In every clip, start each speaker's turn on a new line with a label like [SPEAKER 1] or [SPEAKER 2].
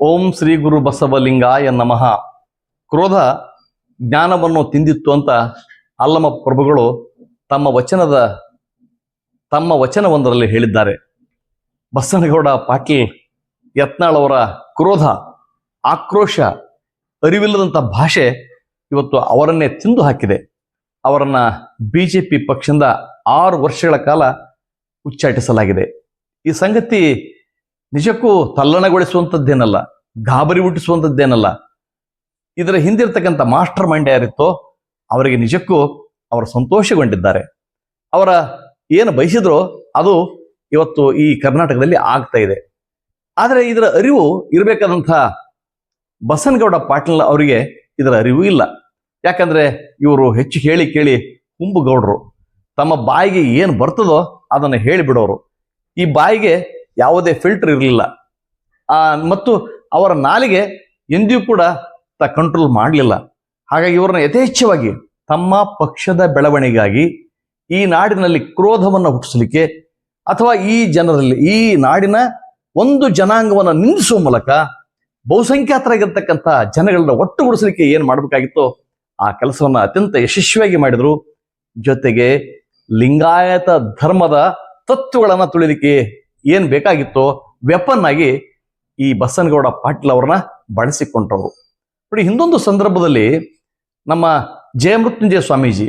[SPEAKER 1] ಓಂ ಶ್ರೀ ಗುರು ಬಸವಲಿಂಗಾಯ ನಮಃ. ಕ್ರೋಧ ಜ್ಞಾನವನ್ನು ತಿಂದಿತ್ತು ಅಂತ ಅಲ್ಲಮ ಪ್ರಭುಗಳು ತಮ್ಮ ವಚನದ, ತಮ್ಮ ವಚನವೊಂದರಲ್ಲಿ ಹೇಳಿದ್ದಾರೆ. ಬಸನಗೌಡ ಪಾಟೀಲ್ ಯತ್ನಾಳ್ ಅವರ ಕ್ರೋಧ, ಆಕ್ರೋಶ ಅರಿವಿಲ್ಲದಂಥ ಭಾಷೆ ಇವತ್ತು ಅವರನ್ನೇ ತಿಂದು ಹಾಕಿದೆ. ಅವರನ್ನ ಬಿಜೆಪಿ ಪಕ್ಷದಿಂದ ಆರು ವರ್ಷಗಳ ಕಾಲ ಉಚ್ಚಾಟಿಸಲಾಗಿದೆ. ಈ ಸಂಗತಿ ನಿಜಕ್ಕೂ ತಲ್ಲಣಗೊಳಿಸುವಂಥದ್ದೇನಲ್ಲ ಗಾಬರಿ ಹುಟ್ಟಿಸುವಂಥದ್ದೇನಲ್ಲ ಇದರ ಹಿಂದಿರ್ತಕ್ಕಂಥ ಮಾಸ್ಟರ್ ಮೈಂಡ್ ಯಾರಿತ್ತೋ ಅವರಿಗೆ ನಿಜಕ್ಕೂ ಅವರು ಸಂತೋಷಗೊಂಡಿದ್ದಾರೆ. ಅವರ ಏನು ಬಯಸಿದ್ರೋ ಅದು ಇವತ್ತು ಈ ಕರ್ನಾಟಕದಲ್ಲಿ ಆಗ್ತಾ ಇದೆ. ಆದರೆ ಇದರ ಅರಿವು ಇರಬೇಕಾದಂಥ ಬಸನಗೌಡ ಪಾಟೀಲ್ ಅವರಿಗೆ ಇದರ ಅರಿವು ಇಲ್ಲ. ಯಾಕಂದ್ರೆ ಇವರು ಹೆಚ್ಚು ಹೇಳಿ ಕೇಳಿ ಕುಂಬುಗೌಡರು ತಮ್ಮ ಬಾಯಿಗೆ ಏನು ಬರ್ತದೋ ಅದನ್ನು ಹೇಳಿಬಿಡೋರು. ಈ ಬಾಯಿಗೆ ಯಾವುದೇ ಫಿಲ್ಟರ್ ಇರಲಿಲ್ಲ. ಮತ್ತು ಅವರ ನಾಲಿಗೆ ಎಂದಿಯೂ ಕೂಡ ತ ಕಂಟ್ರೋಲ್ ಮಾಡಲಿಲ್ಲ. ಹಾಗಾಗಿ ಇವರನ್ನ ಯಥೇಚ್ಛವಾಗಿ ತಮ್ಮ ಪಕ್ಷದ ಬೆಳವಣಿಗೆಗಾಗಿ ಈ ನಾಡಿನಲ್ಲಿ ಕ್ರೋಧವನ್ನು ಹುಟ್ಟಿಸಲಿಕ್ಕೆ ಅಥವಾ ಈ ಜನರಲ್ಲಿ, ಈ ನಾಡಿನ ಒಂದು ಜನಾಂಗವನ್ನು ನಿಂದಿಸುವ ಮೂಲಕ ಬಹುಸಂಖ್ಯಾತರಾಗಿರ್ತಕ್ಕಂಥ ಜನಗಳನ್ನ ಒಟ್ಟುಗೂಡಿಸಲಿಕ್ಕೆ ಏನು ಮಾಡಬೇಕಾಗಿತ್ತು? ಆ ಕೆಲಸವನ್ನ ಅತ್ಯಂತ ಯಶಸ್ವಿಯಾಗಿ ಮಾಡಿದ್ರು. ಜೊತೆಗೆ ಲಿಂಗಾಯತ ಧರ್ಮದ ತತ್ವಗಳನ್ನ ತುಳಿಲಿಕ್ಕೆ ಏನ್ ಬೇಕಾಗಿತ್ತೋ ವೆಪನ್ ಆಗಿ ಈ ಬಸನಗೌಡ ಪಾಟೀಲ್ ಅವ್ರನ್ನ ಬಳಸಿಕೊಂಡ್ರು ನೋಡಿ, ಹಿಂದೊಂದು ಸಂದರ್ಭದಲ್ಲಿ ನಮ್ಮ ಜಯಮೃತ್ಯುಂಜಯ ಸ್ವಾಮೀಜಿ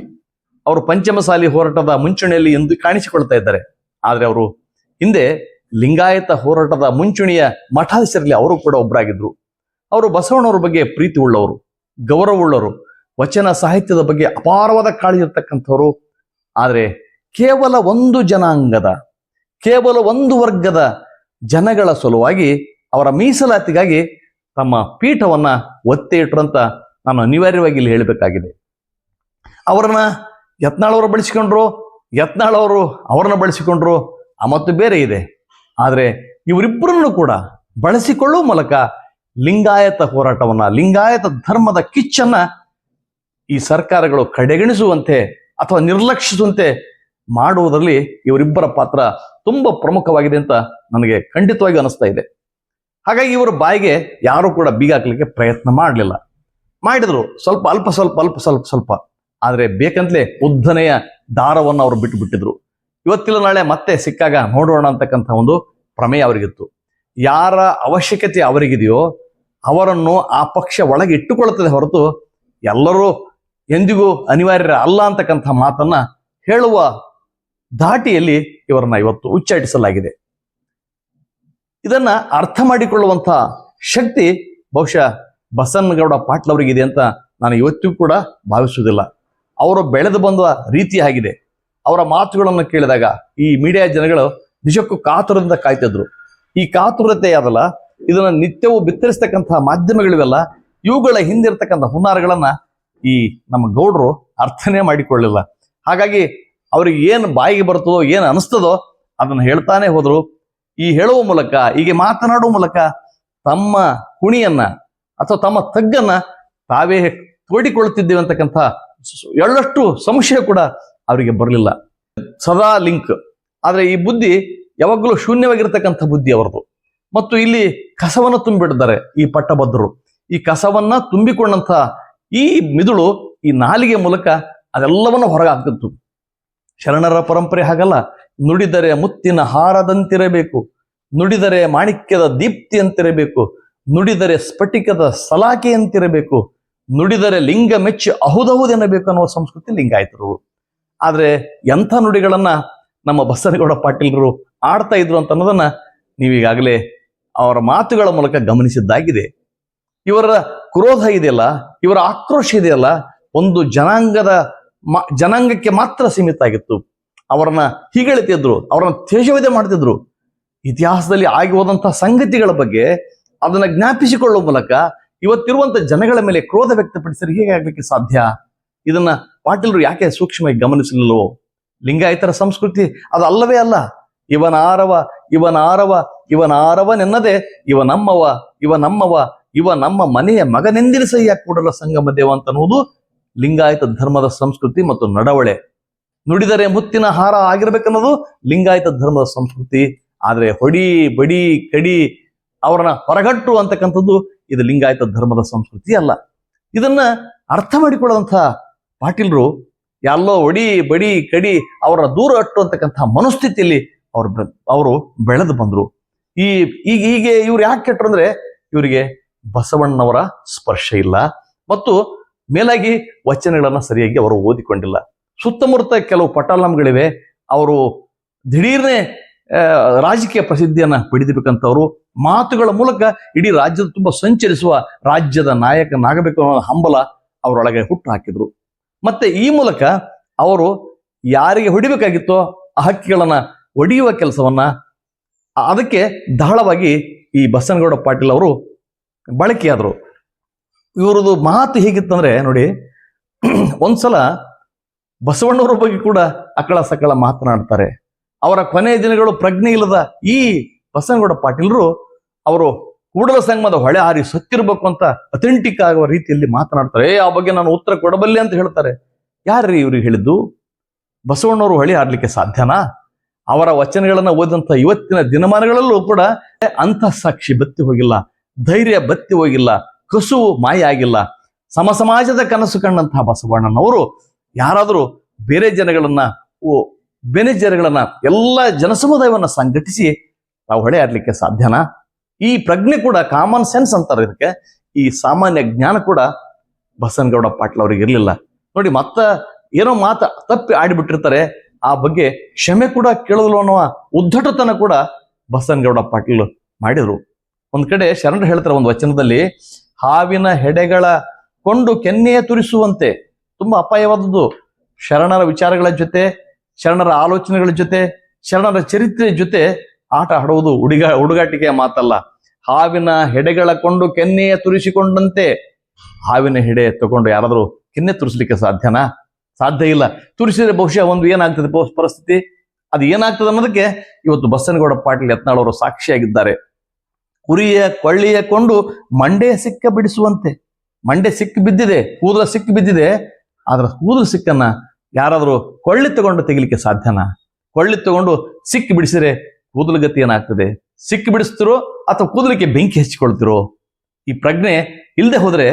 [SPEAKER 1] ಅವರು ಪಂಚಮಸಾಲಿ ಹೋರಾಟದ ಮುಂಚೂಣಿಯಲ್ಲಿ ಎಂದು ಕಾಣಿಸಿಕೊಳ್ತಾ ಇದ್ದಾರೆ. ಆದ್ರೆ ಅವರು ಹಿಂದೆ ಲಿಂಗಾಯತ ಹೋರಾಟದ ಮುಂಚೂಣಿಯ ಮಠಾಧೀಶರಲ್ಲಿ ಅವರು ಕೂಡ ಒಬ್ಬರಾಗಿದ್ರು ಅವರು ಬಸವಣ್ಣವ್ರ ಬಗ್ಗೆ ಪ್ರೀತಿ ಉಳ್ಳವರು ಗೌರವವುಳ್ಳವರು ವಚನ ಸಾಹಿತ್ಯದ ಬಗ್ಗೆ ಅಪಾರವಾದ ಕಾಳಜಿ ಇರ್ತಕ್ಕಂಥವ್ರು. ಆದರೆ ಕೇವಲ ಒಂದು ಜನಾಂಗದ ಕೇವಲ ಒಂದು ವರ್ಗದ ಜನಗಳ ಸಲುವಾಗಿ ಅವರ ಮೀಸಲಾತಿಗಾಗಿ ತಮ್ಮ ಪೀಠವನ್ನ ಒತ್ತೆ ಇಟ್ರಂತ ನಾನು ಅನಿವಾರ್ಯವಾಗಿ ಇಲ್ಲಿ ಹೇಳಬೇಕಾಗಿದೆ. ಅವರನ್ನ ಯತ್ನಾಳವರು ಬಳಸಿಕೊಂಡ್ರು ಯತ್ನಾಳವರು ಅವರನ್ನ ಬಳಸಿಕೊಂಡ್ರು, ಆ ಮತ್ತು ಬೇರೆ ಇದೆ. ಆದರೆ ಇವರಿಬ್ಬರನ್ನು ಕೂಡ ಬಳಸಿಕೊಳ್ಳುವ ಮೂಲಕ ಲಿಂಗಾಯತ ಹೋರಾಟವನ್ನ, ಲಿಂಗಾಯತ ಧರ್ಮದ ಕಿಚ್ಚನ್ನ ಈ ಸರ್ಕಾರಗಳು ಕಡೆಗಣಿಸುವಂತೆ ಅಥವಾ ನಿರ್ಲಕ್ಷಿಸುವಂತೆ ಮಾಡುವುದರಲ್ಲಿ ಇವರಿಬ್ಬರ ಪಾತ್ರ ತುಂಬಾ ಪ್ರಮುಖವಾಗಿದೆ ಅಂತ ನನಗೆ ಖಂಡಿತವಾಗಿ ಅನಿಸ್ತಾ ಇದೆ. ಹಾಗಾಗಿ ಇವರ ಬಾಯಿಗೆ ಯಾರು ಕೂಡ ಬೀಗ ಹಾಕ್ಲಿಕ್ಕೆ ಪ್ರಯತ್ನ ಮಾಡಲಿಲ್ಲ. ಮಾಡಿದ್ರು, ಸ್ವಲ್ಪ ಅಲ್ಪ ಸ್ವಲ್ಪ ಅಲ್ಪ ಸ್ವಲ್ಪ ಸ್ವಲ್ಪ. ಆದರೆ ಬೇಕಂತಲೇ ಉದ್ದನೆಯ ದಾರವನ್ನು ಅವರು ಬಿಟ್ಟು ಬಿಟ್ಟಿದ್ರು ಇವತ್ತಿಲ್ಲ ನಾಳೆ ಮತ್ತೆ ಸಿಕ್ಕಾಗ ನೋಡೋಣ ಅಂತಕ್ಕಂಥ ಒಂದು ಪ್ರಮೇಯ ಅವರಿಗಿತ್ತು. ಯಾರ ಅವಶ್ಯಕತೆ ಅವರಿಗಿದೆಯೋ ಅವರನ್ನು ಆ ಪಕ್ಷ ಒಳಗೆ ಇಟ್ಟುಕೊಳ್ಳುತ್ತದೆ ಹೊರತು ಎಲ್ಲರೂ ಎಂದಿಗೂ ಅನಿವಾರ್ಯ ಅಲ್ಲ ಅಂತಕ್ಕಂಥ ಮಾತನ್ನ ಹೇಳುವ ಧಾಟಿಯಲ್ಲಿ ಇವರನ್ನ ಇವತ್ತು ಉಚ್ಚಾಟಿಸಲಾಗಿದೆ. ಇದನ್ನ ಅರ್ಥ ಮಾಡಿಕೊಳ್ಳುವಂತಹ ಶಕ್ತಿ ಬಹುಶಃ ಬಸನ್ನಗೌಡ ಪಾಟೀಲ್ ಅವರಿಗಿದೆ ಅಂತ ನಾನು ಇವತ್ತಿಗೂ ಕೂಡ ಭಾವಿಸುವುದಿಲ್ಲ. ಅವರು ಬೆಳೆದು ಬಂದ ರೀತಿ ಆಗಿದೆ. ಅವರ ಮಾತುಗಳನ್ನು ಕೇಳಿದಾಗ ಈ ಮೀಡಿಯಾ ಜನಗಳು ನಿಜಕ್ಕೂ ಕಾತುರದಿಂದ ಕಾಯ್ತಿದ್ರು. ಈ ಕಾತುರತೆ ಅದಲ್ಲ, ಇದನ್ನ ನಿತ್ಯವೂ ಬಿತ್ತರಿಸ್ತಕ್ಕಂತಹ ಮಾಧ್ಯಮಗಳಿವೆಲ್ಲ, ಇವುಗಳ ಹಿಂದಿರ್ತಕ್ಕಂಥ ಹುನ್ನಾರಗಳನ್ನ ಈ ನಮ್ಮ ಗೌಡರು ಅರ್ಥನೇ ಮಾಡಿಕೊಳ್ಳಿಲ್ಲ. ಹಾಗಾಗಿ ಅವ್ರಿಗೆ ಏನು ಬಾಯಿಗೆ ಬರ್ತದೋ ಏನು ಅನಿಸ್ತದೋ ಅದನ್ನ ಹೇಳ್ತಾನೆ ಹೋದ್ರು. ಈ ಹೇಳುವ ಮೂಲಕ, ಹೀಗೆ ಮಾತನಾಡುವ ಮೂಲಕ ತಮ್ಮ ಕುಣಿಯನ್ನ ಅಥವಾ ತಮ್ಮ ತಗ್ಗನ್ನ ತಾವೇ ತೋಡಿಕೊಳ್ಳುತ್ತಿದ್ದೇವೆ ಅಂತಕ್ಕಂಥ ಎಳ್ಳಷ್ಟು ಸಂಶಯ ಕೂಡ ಅವರಿಗೆ ಬರಲಿಲ್ಲ. ಸದಾ ಲಿಂಕ್. ಆದ್ರೆ ಈ ಬುದ್ಧಿ ಯಾವಾಗಲೂ ಶೂನ್ಯವಾಗಿರ್ತಕ್ಕಂಥ ಬುದ್ಧಿ ಅವರದು. ಮತ್ತು ಇಲ್ಲಿ ಕಸವನ್ನ ತುಂಬಿಡ್ತಾರೆ ಈ ಪಟ್ಟಭದ್ರರು. ಈ ಕಸವನ್ನ ತುಂಬಿಕೊಂಡಂಥ ಈ ಮಿದುಳು ಈ ನಾಲಿಗೆ ಮೂಲಕ ಅದೆಲ್ಲವನ್ನ ಹೊರಗಾಗ್ತಿತ್ತು ಶರಣರ ಪರಂಪರೆ ಹಾಗಲ್ಲ. ನುಡಿದರೆ ಮುತ್ತಿನ ಹಾರದಂತಿರಬೇಕು. ನುಡಿದರೆ ಮಾಣಿಕ್ಯದ ದೀಪ್ತಿಯಂತಿರಬೇಕು. ನುಡಿದರೆ ಸ್ಫಟಿಕದ ಸಲಾಕೆಯಂತಿರಬೇಕು. ನುಡಿದರೆ ಲಿಂಗ ಮೆಚ್ಚಿ ಅಹುದಹುದೆನ್ನಬೇಕು ಅನ್ನುವ ಸಂಸ್ಕೃತಿ ಲಿಂಗಾಯ್ತರು. ಆದರೆ ಎಂಥ ನುಡಿಗಳನ್ನ ನಮ್ಮ ಬಸನಗೌಡ ಪಾಟೀಲರು ಆಡ್ತಾ ಇದ್ರು ಅಂತ ಅನ್ನೋದನ್ನ ನೀವೀಗಾಗಲೇ ಅವರ ಮಾತುಗಳ ಮೂಲಕ ಗಮನಿಸಿದ್ದಾಗಿದೆ. ಇವರ ಕ್ರೋಧ ಇದೆಯಲ್ಲ, ಇವರ ಆಕ್ರೋಶ ಇದೆಯಲ್ಲ, ಒಂದು ಜನಾಂಗದ ಮ- ಜನಾಂಗಕ್ಕೆ ಮಾತ್ರ ಸೀಮಿತ ಆಗಿತ್ತು ಅವರನ್ನ ಹೀಗೆಳಿತಿದ್ರು, ಅವರನ್ನ ತೇಜವಿದೆ ಮಾಡ್ತಿದ್ರು. ಇತಿಹಾಸದಲ್ಲಿ ಆಗಿ ಹೋದಂತಹ ಸಂಗತಿಗಳ ಬಗ್ಗೆ ಅದನ್ನ ಜ್ಞಾಪಿಸಿಕೊಳ್ಳುವ ಮೂಲಕ ಇವತ್ತಿರುವಂತಹ ಜನಗಳ ಮೇಲೆ ಕ್ರೋಧ ವ್ಯಕ್ತಪಡಿಸಿದ್ರೆ ಹೇಗೆ ಆಗ್ಲಿಕ್ಕೆ ಸಾಧ್ಯ? ಇದನ್ನ ಪಾಟೀಲರು ಯಾಕೆ ಸೂಕ್ಷ್ಮವಾಗಿ ಗಮನಿಸಲಿಲ್ಲವೋ? ಲಿಂಗಾಯತರ ಸಂಸ್ಕೃತಿ ಅದು ಅಲ್ಲವೇ ಅಲ್ಲ. ಇವನಾರವ ಇವನಾರವ, ಇವನಾರವನೆನ್ನದೆ ಇವ ನಮ್ಮವ ಇವ ನಮ್ಮವ ಇವ ನಮ್ಮ ಮನೆಯ ಮಗನೆಂದಿನ ಮಗನೆಂದಿರಿಸಯ್ಯ ಕೂಡಲ ಸಂಗಮ ದೇವ ಅಂತ ಅನ್ನುವುದು ಲಿಂಗಾಯತ ಧರ್ಮದ ಸಂಸ್ಕೃತಿ ಮತ್ತು ನಡವಳೆ. ನುಡಿದರೆ ಮುತ್ತಿನ ಹಾರ ಆಗಿರ್ಬೇಕನ್ನೋದು ಲಿಂಗಾಯತ ಧರ್ಮದ ಸಂಸ್ಕೃತಿ. ಆದರೆ ಹೊಡಿ, ಬಡಿ, ಕಡಿ, ಅವರನ್ನ ಹೊರಗಟ್ಟು ಅಂತಕ್ಕಂಥದ್ದು ಇದು ಲಿಂಗಾಯತ ಧರ್ಮದ ಸಂಸ್ಕೃತಿ ಅಲ್ಲ. ಇದನ್ನ ಅರ್ಥ ಮಾಡಿಕೊಳ್ಳುವಂಥ ಪಾಟೀಲ್ರು ಎಲ್ಲೋ ಒಡಿ ಬಡಿ, ಕಡಿ ಅವರ ದೂರ ಅಟ್ಟು ಅಂತಕ್ಕಂಥ ಮನಸ್ಥಿತಿಯಲ್ಲಿ ಅವರು ಅವರು ಬೆಳೆದು ಬಂದ್ರು. ಈ, ಈಗ ಹೀಗೆ ಇವ್ರು ಯಾಕೆ ಕೆಟ್ಟರು ಅಂದ್ರೆ ಇವರಿಗೆ ಬಸವಣ್ಣನವರ ಸ್ಪರ್ಶ ಇಲ್ಲ. ಮತ್ತು ಮೇಲಾಗಿ ವಚನಗಳನ್ನ ಸರಿಯಾಗಿ ಅವರು ಓದಿಕೊಂಡಿಲ್ಲ. ಸುತ್ತಮುತ್ತ ಕೆಲವು ಪಟಾಲಂಗಳಿವೆ. ಅವರು ದಿಢೀರ್ನೆ ರಾಜಕೀಯ ಪ್ರಸಿದ್ಧಿಯನ್ನ ಪಡೆದಿಬೇಕಂತವರು ಮಾತುಗಳ ಮೂಲಕ ಇಡೀ ರಾಜ್ಯದ ತುಂಬಾ ಸಂಚರಿಸುವ ರಾಜ್ಯದ ನಾಯಕನಾಗಬೇಕು ಅನ್ನೋ ಹಂಬಲ ಅವರೊಳಗೆ ಹುಟ್ಟು ಹಾಕಿದ್ರು ಮತ್ತೆ ಈ ಮೂಲಕ ಅವರು ಯಾರಿಗೆ ಹೊಡಿಬೇಕಾಗಿತ್ತೋ ಆ ಹಕ್ಕಿಗಳನ್ನ ಒಡೆಯುವ ಕೆಲಸವನ್ನ, ಅದಕ್ಕೆ ದಾಳವಾಗಿ ಈ ಬಸನಗೌಡ ಪಾಟೀಲ್ ಅವರು ಬಳಕೆಯಾದರು. ಇವರದು ಮಾತು ಹೇಗಿತ್ತಂದ್ರೆ ನೋಡಿ, ಒಂದ್ಸಲ ಬಸವಣ್ಣವರ ಬಗ್ಗೆ ಕೂಡ ಅಕಳ ಸಕಳ ಮಾತನಾಡ್ತಾರೆ. ಅವರ ಕೊನೆಯ ದಿನಗಳು ಪ್ರಜ್ಞೆ ಇಲ್ಲದ ಈ ಬಸವನಗೌಡ ಪಾಟೀಲರು ಅವರು ಕೂಡಲ ಸಂಗಮದ ಹೊಳೆ ಹಾರಿ ಸತ್ತಿರ್ಬೇಕು ಅಂತ ಅಥೆಂಟಿಕ್ ಆಗುವ ರೀತಿಯಲ್ಲಿ ಮಾತನಾಡ್ತಾರೆ. ಏ, ಆ ಬಗ್ಗೆ ನಾನು ಉತ್ತರ ಕೊಡಬಲ್ಲೆ ಅಂತ ಹೇಳ್ತಾರೆ. ಯಾರ್ರೀ ಇವ್ರಿಗೆ ಹೇಳಿದ್ದು? ಬಸವಣ್ಣವರು ಹೊಳೆ ಹಾರ್ಲಿಕ್ಕೆ ಸಾಧ್ಯನಾ? ಅವರ ವಚನಗಳನ್ನ ಓದಿದಂತ ಇವತ್ತಿನ ದಿನಮಾನಗಳಲ್ಲೂ ಕೂಡ ಅಂಥ ಸಾಕ್ಷಿ ಬತ್ತಿ ಹೋಗಿಲ್ಲ, ಧೈರ್ಯ ಬತ್ತಿ ಹೋಗಿಲ್ಲ ಕಸುವು ಮಾಯ ಆಗಿಲ್ಲ. ಸಮ ಸಮಾಜದ ಕನಸು ಕಂಡಂತಹ ಬಸವಣ್ಣನವರು ಯಾರಾದರೂ ಬೇರೆ ಜನಗಳನ್ನ, ಓ, ಬೇರೆ ಜನಗಳನ್ನ, ಎಲ್ಲ ಜನಸಮುದಾಯವನ್ನ ಸಂಘಟಿಸಿ ನಾವು ಹೊಳೆ ಆಡ್ಲಿಕ್ಕೆ ಸಾಧ್ಯನಾ? ಈ ಪ್ರಜ್ಞೆ ಕೂಡ ಕಾಮನ್ ಸೆನ್ಸ್ ಅಂತಾರೆ ಇದಕ್ಕೆ. ಈ ಸಾಮಾನ್ಯ ಜ್ಞಾನ ಕೂಡ ಬಸನಗೌಡ ಪಾಟೀಲ್ ಅವ್ರಿಗೆ ಇರಲಿಲ್ಲ. ನೋಡಿ, ಮತ್ತ ಏನೋ ಮಾತ ತಪ್ಪಿ ಆಡಿಬಿಟ್ಟಿರ್ತಾರೆ. ಆ ಬಗ್ಗೆ ಕ್ಷಮೆ ಕೂಡ ಕೇಳಲು ಅನ್ನುವ ಉದ್ದಟತನ ಕೂಡ ಬಸನಗೌಡ ಪಾಟೀಲ್ ಮಾಡಿದ್ರು. ಒಂದ್ ಕಡೆ ಶರಣರು ಹೇಳ್ತಾರೆ, ಒಂದು ವಚನದಲ್ಲಿ ಹಾವಿನ ಹೆಡೆಗಳ ಕೊಂಡು ಕೆನ್ನೆಯ ತುರಿಸುವಂತೆ. ತುಂಬಾ ಅಪಾಯವಾದದ್ದು. ಶರಣರ ವಿಚಾರಗಳ ಜೊತೆ, ಶರಣರ ಆಲೋಚನೆಗಳ ಜೊತೆ, ಶರಣರ ಚರಿತ್ರೆ ಜೊತೆ ಆಟ ಆಡುವುದು ಹುಡುಗ ಹುಡುಗಾಟಿಕೆಯ ಮಾತಲ್ಲ. ಹಾವಿನ ಹೆಡೆಗಳ ಕೊಂಡು ಕೆನ್ನೆಯ ತುರಿಸಿಕೊಂಡಂತೆ. ಹಾವಿನ ಹೆಡೆ ತಗೊಂಡು ಯಾರಾದರೂ ಕೆನ್ನೆ ತುರಿಸ್ಲಿಕ್ಕೆ ಸಾಧ್ಯನಾ? ಸಾಧ್ಯ ಇಲ್ಲ. ತುರಿಸಿದ್ರೆ ಬಹುಶಃ ಒಂದು ಏನಾಗ್ತದೆ ಪರಿಸ್ಥಿತಿ? ಅದು ಏನಾಗ್ತದೆ ಅನ್ನೋದಕ್ಕೆ ಇವತ್ತು ಬಸನಗೌಡ ಪಾಟೀಲ್ ಯತ್ನಾಳ್ ಅವರು ಸಾಕ್ಷಿಯಾಗಿದ್ದಾರೆ. ಕುರಿಯ ಕೊಳ್ಳಿಯ ಕೊಂಡು ಮಂಡೆ ಸಿಕ್ಕ ಬಿಡಿಸುವಂತೆ. ಮಂಡೆ ಸಿಕ್ಕಿ ಬಿದ್ದಿದೆ, ಕೂದಲ ಸಿಕ್ಕಿ ಬಿದ್ದಿದೆ. ಆದ್ರ ಕೂದಲು ಸಿಕ್ಕನ್ನ ಯಾರಾದರೂ ಕೊಳ್ಳಿ ತಗೊಂಡು ತೆಗಿಲಿಕ್ಕೆ ಸಾಧ್ಯನಾ? ಕೊಳ್ಳಿ ತಗೊಂಡು ಸಿಕ್ಕಿ ಬಿಡಿಸಿದ್ರೆ ಕೂದಲು ಗತಿ ಏನಾಗ್ತದೆ? ಸಿಕ್ಕಿ ಬಿಡಿಸ್ತಿರೋ ಅಥವಾ ಕೂದಲಿಕ್ಕೆ ಬೆಂಕಿ ಹಚ್ಚಿಕೊಳ್ತಿರೋ? ಈ ಪ್ರಜ್ಞೆ ಇಲ್ಲದೆ ಹೋದ್ರೆ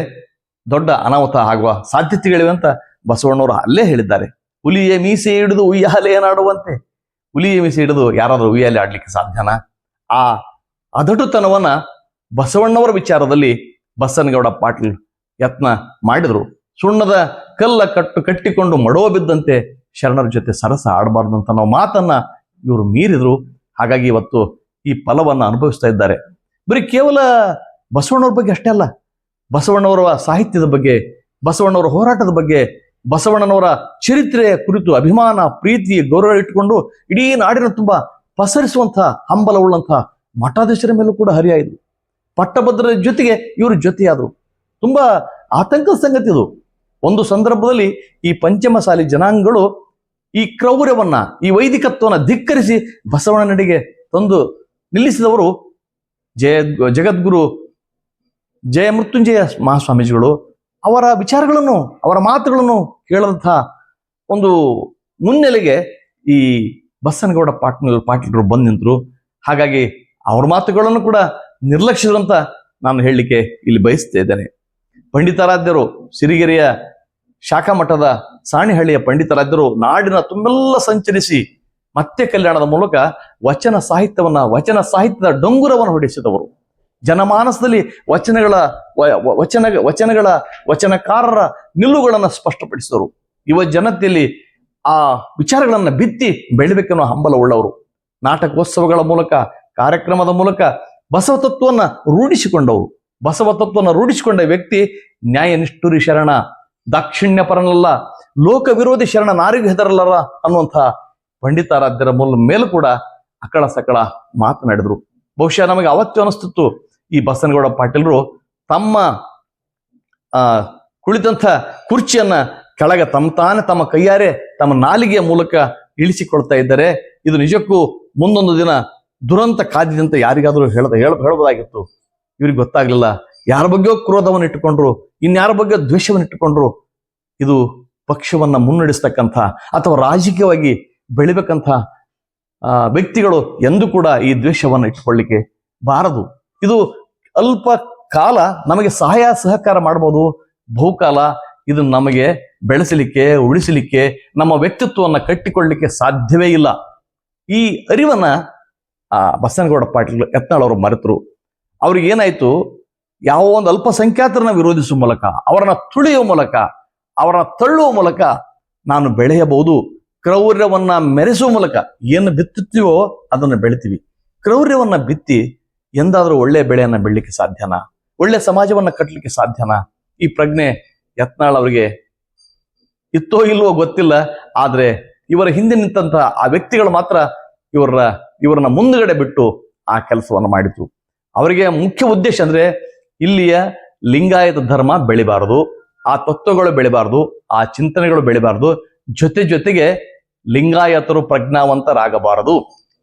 [SPEAKER 1] ದೊಡ್ಡ ಅನಾಹುತ ಆಗುವ ಸಾಧ್ಯತೆಗಳಿವೆ ಅಂತ ಬಸವಣ್ಣವರು ಅಲ್ಲೇ ಹೇಳಿದ್ದಾರೆ. ಹುಲಿಯ ಮೀಸೆ ಹಿಡಿದು ಉಯ್ಯಾಲೆ ಏನಾಡುವಂತೆ ಹುಲಿಯ ಮೀಸೆ ಹಿಡಿದು ಯಾರಾದರೂ ಉಯ್ಯಾಲೆ ಆಡ್ಲಿಕ್ಕೆ ಸಾಧ್ಯನಾ? ಆ ಅದಟುತನವನ್ನ ಬಸವಣ್ಣವರ ವಿಚಾರದಲ್ಲಿ ಬಸನಗೌಡ ಪಾಟೀಲ್ ಯತ್ನ ಮಾಡಿದ್ರು. ಸುಣ್ಣದ ಕಲ್ಲ ಕಟ್ಟು ಕಟ್ಟಿಕೊಂಡು ಮಡವ ಬಿದ್ದಂತೆ ಶರಣರ ಜೊತೆ ಸರಸ ಆಡಬಾರ್ದು ಅಂತ ನಾವು ಮಾತನ್ನ ಇವರು ಮೀರಿದ್ರು. ಹಾಗಾಗಿ ಇವತ್ತು ಈ ಫಲವನ್ನ ಅನುಭವಿಸ್ತಾ ಇದ್ದಾರೆ. ಬರೀ ಕೇವಲ ಬಸವಣ್ಣವ್ರ ಬಗ್ಗೆ ಅಷ್ಟೇ ಅಲ್ಲ, ಬಸವಣ್ಣವರ ಸಾಹಿತ್ಯದ ಬಗ್ಗೆ, ಬಸವಣ್ಣವರ ಹೋರಾಟದ ಬಗ್ಗೆ, ಬಸವಣ್ಣನವರ ಚರಿತ್ರೆಯ ಕುರಿತು ಅಭಿಮಾನ, ಪ್ರೀತಿ, ಗೌರವ ಇಟ್ಟುಕೊಂಡು ಇಡೀ ನಾಡಿನ ತುಂಬ ಪಸರಿಸುವಂತಹ ಹಂಬಲವುಳ್ಳಂತಹ ಮಠಾಧೀಶರ ಮೇಲೂ ಕೂಡ ಹರಿಯಾಯಿತು. ಪಟ್ಟಭದ್ರರ ಜೊತೆಗೆ ಇವರು ಜೊತೆಯಾದರು. ತುಂಬಾ ಆತಂಕದ ಸಂಗತಿ ಇದು. ಒಂದು ಸಂದರ್ಭದಲ್ಲಿ ಈ ಪಂಚಮಸಾಲಿ ಜನಾಂಗಗಳು ಈ ಕ್ರೌರ್ಯವನ್ನ, ಈ ವೈದಿಕತ್ವವನ್ನು ಧಿಕ್ಕರಿಸಿ ಬಸವಣ್ಣ ನಡೆಗೆ ತಂದು ನಿಲ್ಲಿಸಿದವರು ಜಯ ಜಗದ್ಗುರು ಜಯ ಮೃತ್ಯುಂಜಯ ಮಹಾಸ್ವಾಮೀಜಿಗಳು ಅವರ ವಿಚಾರಗಳನ್ನು, ಅವರ ಮಾತುಗಳನ್ನು ಕೇಳದಂತಹ ಒಂದು ಮುನ್ನೆಲೆಗೆ ಈ ಬಸನಗೌಡ ಪಾಟ್ನಲ್ಲಿ ಪಾಟೀಲರು ಬಂದು ನಿಂತರು. ಹಾಗಾಗಿ ಅವ್ರ ಮಾತುಗಳನ್ನು ಕೂಡ ನಿರ್ಲಕ್ಷಿಸಿದ್ರು ಅಂತ ನಾನು ಹೇಳಲಿಕ್ಕೆ ಇಲ್ಲಿ ಬಯಸ್ತಾ ಇದ್ದೇನೆ. ಪಂಡಿತಾರಾಧ್ಯರು, ಸಿರಿಗೆರೆಯ ಶಾಖಾ ಮಠದ ಸಾಣಿಹಳ್ಳಿಯ ಪಂಡಿತರಾಧ್ಯರು ನಾಡಿನ ತುಂಬೆಲ್ಲ ಸಂಚರಿಸಿ ಮತ್ತೆ ಕಲ್ಯಾಣದ ಮೂಲಕ ವಚನ ಸಾಹಿತ್ಯವನ್ನ, ವಚನ ಸಾಹಿತ್ಯದ ಡೊಂಗುರವನ್ನು ಹೊಡಿಸಿದವರು. ಜನಮಾನಸದಲ್ಲಿ ವಚನಗಳ ವಚನ, ವಚನಗಳ ವಚನಕಾರರ ನಿಲುವುಗಳನ್ನು ಸ್ಪಷ್ಟಪಡಿಸಿದರು. ಯುವ ಜನತೆಯಲ್ಲಿ ಆ ವಿಚಾರಗಳನ್ನು ಬಿತ್ತಿ ಬೆಳಿಬೇಕೆನ್ನೋ ಹಂಬಲ ಉಳ್ಳವರು ನಾಟಕೋತ್ಸವಗಳ ಮೂಲಕ ಕಾರ್ಯಕ್ರಮದ ಮೂಲಕ ಬಸವ ತತ್ವವನ್ನು ರೂಢಿಸಿಕೊಂಡವರು. ಬಸವ ತತ್ವವನ್ನು ರೂಢಿಸಿಕೊಂಡ ವ್ಯಕ್ತಿ ನ್ಯಾಯನಿಷ್ಠುರಿ ಶರಣ, ದಾಕ್ಷಿಣ್ಯ ಪರನಲ್ಲ ಲೋಕ ವಿರೋಧಿ ಶರಣ ನಾರಿಗೂ ಹೆದರಲ್ಲರ ಅನ್ನುವಂತಹ ಪಂಡಿತಾರಾಧ್ಯರ ಮೂಲ ಮೇಲೂ ಕೂಡ ಅಕಳ ಸಕಳ ಮಾತನಾಡಿದ್ರು. ಬಹುಶಃ ನಮಗೆ ಅವತ್ತು ಅನಿಸ್ತಿತ್ತು ಈ ಬಸನಗೌಡ ಪಾಟೀಲರು ತಮ್ಮ, ಆ, ಕುಳಿತಂಥ ಕುರ್ಚಿಯನ್ನ ಕೆಳಗೆ ತಮ್ಮ ತಾನೇ ತಮ್ಮ ಕೈಯಾರೆ ತಮ್ಮ ನಾಲಿಗೆಯ ಮೂಲಕ ಇಳಿಸಿಕೊಳ್ತಾ ಇದ್ದಾರೆ. ಇದು ನಿಜಕ್ಕೂ ಮುಂದೊಂದು ದಿನ ದುರಂತ ಕಾದಿದೆ ಅಂತ ಯಾರಿಗಾದ್ರೂ ಹೇಳದ ಹೇಳ ಹೇಳ್ಬೋದಾಗಿತ್ತು? ಇವ್ರಿಗೆ ಗೊತ್ತಾಗ್ಲಿಲ್ಲ. ಯಾರ ಬಗ್ಗೆಯೋ ಕ್ರೋಧವನ್ನು ಇಟ್ಟುಕೊಂಡ್ರು ಇನ್ಯಾರ ಬಗ್ಗೆ ದ್ವೇಷವನ್ನು ಇಟ್ಟುಕೊಂಡ್ರು ಇದು ಪಕ್ಷವನ್ನ ಮುನ್ನಡೆಸ್ತಕ್ಕಂಥ ಅಥವಾ ರಾಜಕೀಯವಾಗಿ ಬೆಳಿಬೇಕಂತ ಆ, ವ್ಯಕ್ತಿಗಳು ಎಂದು ಕೂಡ ಈ ದ್ವೇಷವನ್ನು ಇಟ್ಟುಕೊಳ್ಳಿಕ್ಕೆ ಬಾರದು. ಇದು ಅಲ್ಪ ಕಾಲ ನಮಗೆ ಸಹಾಯ ಸಹಕಾರ ಮಾಡಬಹುದು ಬಹುಕಾಲ ಇದು ನಮಗೆ ಬೆಳೆಸಲಿಕ್ಕೆ ಉಳಿಸಲಿಕ್ಕೆ ನಮ್ಮ ವ್ಯಕ್ತಿತ್ವವನ್ನು ಕಟ್ಟಿಕೊಳ್ಳಲಿಕ್ಕೆ ಸಾಧ್ಯವೇ ಇಲ್ಲ. ಈ ಅರಿವನ್ನ ಆ ಬಸನಗೌಡ ಪಾಟೀಲ್ ಯತ್ನಾಳ್ ಅವರು ಮರೆತರು. ಅವ್ರಿಗೆ ಏನಾಯ್ತು? ಯಾವ ಒಂದು ಅಲ್ಪಸಂಖ್ಯಾತರನ್ನ ವಿರೋಧಿಸುವ ಮೂಲಕ, ಅವರನ್ನ ತುಳಿಯುವ ಮೂಲಕ, ಅವರನ್ನ ತಳ್ಳುವ ಮೂಲಕ ನಾನು ಬೆಳೆಯಬಹುದು. ಕ್ರೌರ್ಯವನ್ನ ಮೆರೆಸುವ ಮೂಲಕ ಏನು ಬಿತ್ತುತ್ತೀವೋ ಅದನ್ನು ಬೆಳಿತೀವಿ. ಕ್ರೌರ್ಯವನ್ನ ಬಿತ್ತಿ ಎಂದಾದರೂ ಒಳ್ಳೆ ಬೆಳೆಯನ್ನ ಬೆಳಲಿಕ್ಕೆ ಸಾಧ್ಯನಾ? ಒಳ್ಳೆ ಸಮಾಜವನ್ನ ಕಟ್ಟಲಿಕ್ಕೆ ಸಾಧ್ಯನಾ? ಈ ಪ್ರಜ್ಞೆ ಯತ್ನಾಳ್ ಅವರಿಗೆ ಇತ್ತೋ ಇಲ್ವೋ ಗೊತ್ತಿಲ್ಲ. ಆದ್ರೆ ಇವರ ಹಿಂದೆ ನಿಂತಹ ಆ ವ್ಯಕ್ತಿಗಳು ಮಾತ್ರ ಇವರ ಇವರನ್ನ ಮುಂದಗಡೆ ಬಿಟ್ಟು ಆ ಕೆಲಸವನ್ನು ಮಾಡಿತು ಅವರಿಗೆ ಮುಖ್ಯ ಉದ್ದೇಶ ಅಂದ್ರೆ ಇಲ್ಲಿಯ ಲಿಂಗಾಯತ ಧರ್ಮ ಬೆಳಿಬಾರದು, ಆ ತತ್ವಗಳು ಬೆಳಿಬಾರದು, ಆ ಚಿಂತನೆಗಳು ಬೆಳಿಬಾರದು. ಜೊತೆ ಜೊತೆಗೆ ಲಿಂಗಾಯತರು ಪ್ರಜ್ಞಾವಂತರಾಗಬಾರದು.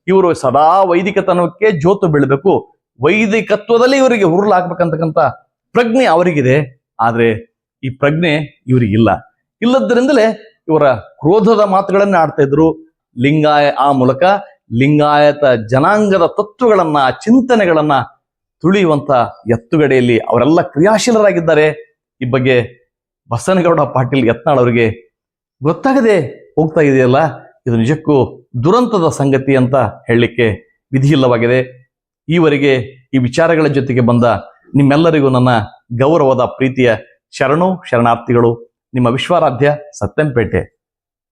[SPEAKER 1] ಇವರು ಸದಾ ವೈದಿಕತನಕ್ಕೆ ಜೋತು ಬೆಳಬೇಕು. ವೈದಿಕತ್ವದಲ್ಲಿ ಇವರಿಗೆ ಹುರುಳಾಗ್ಬೇಕಂತಕ್ಕಂಥ ಪ್ರಜ್ಞೆ ಅವರಿಗಿದೆ. ಆದ್ರೆ ಈ ಪ್ರಜ್ಞೆ ಇವರಿಗಿಲ್ಲ ಇಲ್ಲದರಿಂದಲೇ ಇವರ ಕ್ರೋಧದ ಮಾತುಗಳನ್ನ ಆಡ್ತಾ ಇದ್ರು. ಲಿಂಗಾಯ ಆ ಮೂಲಕ ಲಿಂಗಾಯತ ಜನಾಂಗದ ತತ್ವಗಳನ್ನ, ಚಿಂತನೆಗಳನ್ನ ತುಳಿಯುವಂತ ಎತ್ತುಗಡೆಯಲ್ಲಿ ಅವರೆಲ್ಲ ಕ್ರಿಯಾಶೀಲರಾಗಿದ್ದಾರೆ. ಈ ಬಗ್ಗೆ ಬಸನಗೌಡ ಪಾಟೀಲ್ ಯತ್ನಾಳ್ ಅವರಿಗೆ ಗೊತ್ತಾಗದೆ ಹೋಗ್ತಾ ಇದೆಯಲ್ಲ? ಇದು ನಿಜಕ್ಕೂ ದುರಂತದ ಸಂಗತಿ ಅಂತ ಹೇಳಲಿಕ್ಕೆ ವಿಧಿಯಿಲ್ಲವಾಗಿದೆ. ಈವರೆಗೆ ಈ ವಿಚಾರಗಳ ಜೊತೆಗೆ ಬಂದ ನಿಮ್ಮೆಲ್ಲರಿಗೂ ನನ್ನ ಗೌರವದ ಪ್ರೀತಿಯ ಶರಣು, ಶರಣಾರ್ಥಿಗಳು. ನಿಮ್ಮ ವಿಶ್ವಾರಾಧ್ಯ ಸತ್ಯಂಪೇಟೆ.